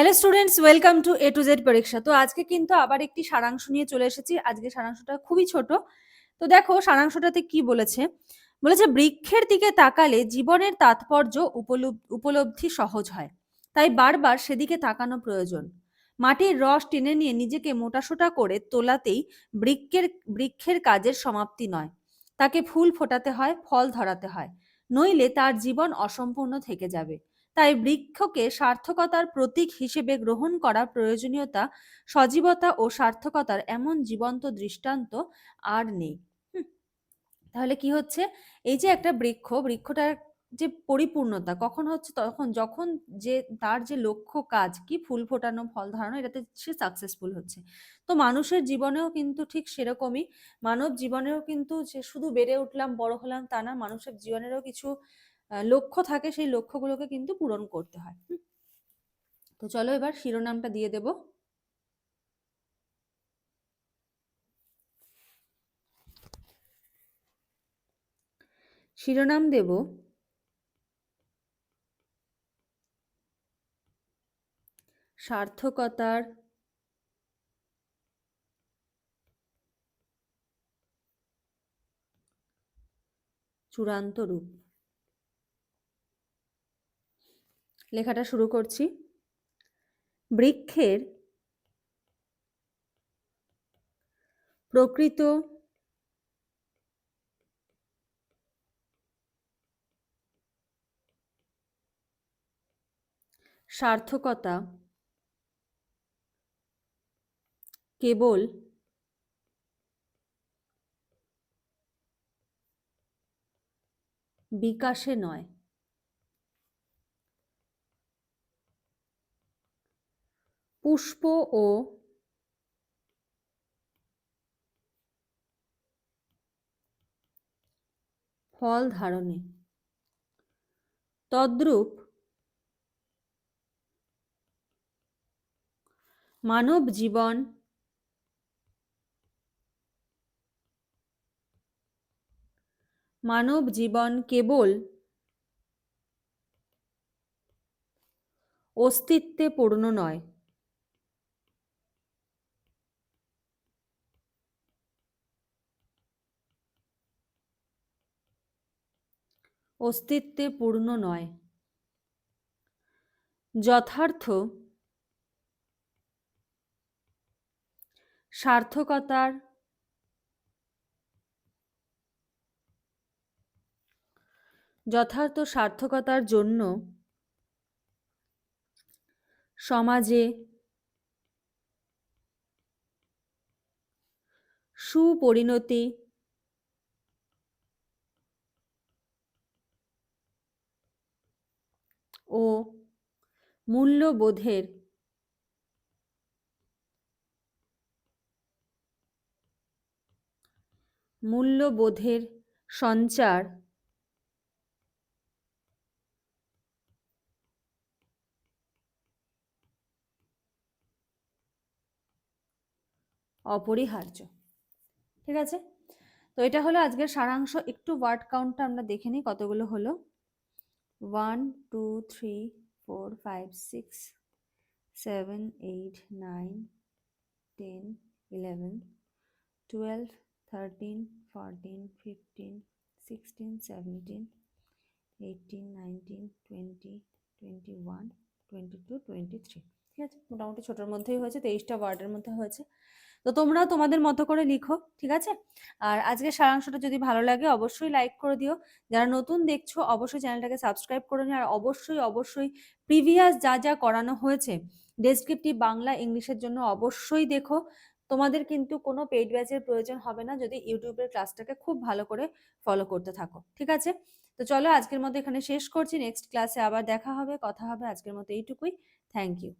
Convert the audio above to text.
Hello students welcome to A to Z পরীক্ষা তো আজকে কিন্তু আবার একটি সারাংশ নিয়ে চলে এসেছি। আজকে সারাংশটা খুবই ছোট। তো দেখো, সারাংশটাতে কি বলেছে? বলেছে, বৃক্ষের দিকে তাকালে জীবনের তাৎপর্য উপলব- উপলব্ধি সহজ হয়। তাই বারবার সেদিকে তাকানো প্রয়োজন। মাটির রস টেনে নিয়ে নিজেকে মোটাসোটা করে তোলাতেই বৃক্ষের বৃক্ষের কাজের সমাপ্তি নয়। তাকে ফুল ফোটাতে হয়, ফল ধরাতে হয়। নইলে তার জীবন অসম্পূর্ণ থেকে যাবে। তাই বৃক্ষকে সার্থকতার প্রতীক হিসেবে গ্রহণ করা প্রয়োজনীয়তা, সজীবতা ও সার্থকতার এমন জীবন্ত দৃষ্টান্ত আর নেই। তাহলে কি হচ্ছে? এই যে একটা বৃক্ষ, বৃক্ষটার যে পরিপূর্ণতা, কখন হচ্ছে? তখন যখন যে, তার যে লক্ষ্য কাজ, কি ফুল ফোটানো, ফল ধরানো, এটাতে সে সাকসেসফুল হচ্ছে। তো মানুষের জীবনেও কিন্তু ঠিক সেরকমই। মানব জীবনেও কিন্তু যে শুধু বেড়ে উঠলাম, বড় হলাম তা না, মানুষের জীবনেরও কিছু লক্ষ্য থাকে সেই লক্ষ্যগুলোকে কিন্তু পূরণ করতে হয়। তো চলো এবার শিরোনামটা দিয়ে দেব। শিরোনাম দেব। সার্থকতার চূড়ান্ত রূপ। লেখাটা শুরু করছি। বৃক্ষের প্রকৃত সার্থকতা কেবল বিকাশে নয়। পুষ্প ও ফল ধারণে। তদ্রূপ মানব জীবন মানব জীবন কেবল অস্তিত্বে পূর্ণ নয়। অস্তিত্বে পূর্ণ নয়। যথার্থ সার্থকতার যথার্থ সার্থকতার জন্য সমাজে সুপরিণতি ও মূল্যবোধের। মূল্যবোধের সঞ্চার। অপরিহার্য। ঠিক আছে? তো এটা হলো আজকের সারাংশ। একটু ওয়ার্ড কাউন্টটা আমরা দেখে নিই কতগুলো হলো। One two three four five six seven eight nine ten eleven twelve thirteen fourteen fifteen sixteen seventeen eighteen nineteen twenty twenty one twenty two twenty three ঠিক আছে? মোটামুটি ছোটোর মধ্যেই হয়েছে, তেইশটা ওয়ার্ডের মধ্যে হয়েছে। তো তোমরাও তোমাদের মতো করে লিখো, ঠিক আছে? আর আজকের সারাংশটা যদি ভালো লাগে, অবশ্যই লাইক করে দিও। যারা নতুন দেখছ, অবশ্যই চ্যানেলটাকে সাবস্ক্রাইব করে নিও। আর অবশ্যই অবশ্যই প্রিভিয়াস যা যা করানো হয়েছে ডেসক্রিপটিভ বাংলা ইংলিশের জন্য অবশ্যই দেখো। তোমাদের কিন্তু কোনো পেইড ব্যাচের প্রয়োজন হবে না যদি ইউটিউবের ক্লাসটাকে খুব ভালো করে ফলো করতে থাকো, ঠিক আছে? তো চলো, আজকের মতো এখানে শেষ করছি। নেক্সট ক্লাসে আবার দেখা হবে, কথা হবে। আজকের মতো এইটুকুই। Thank you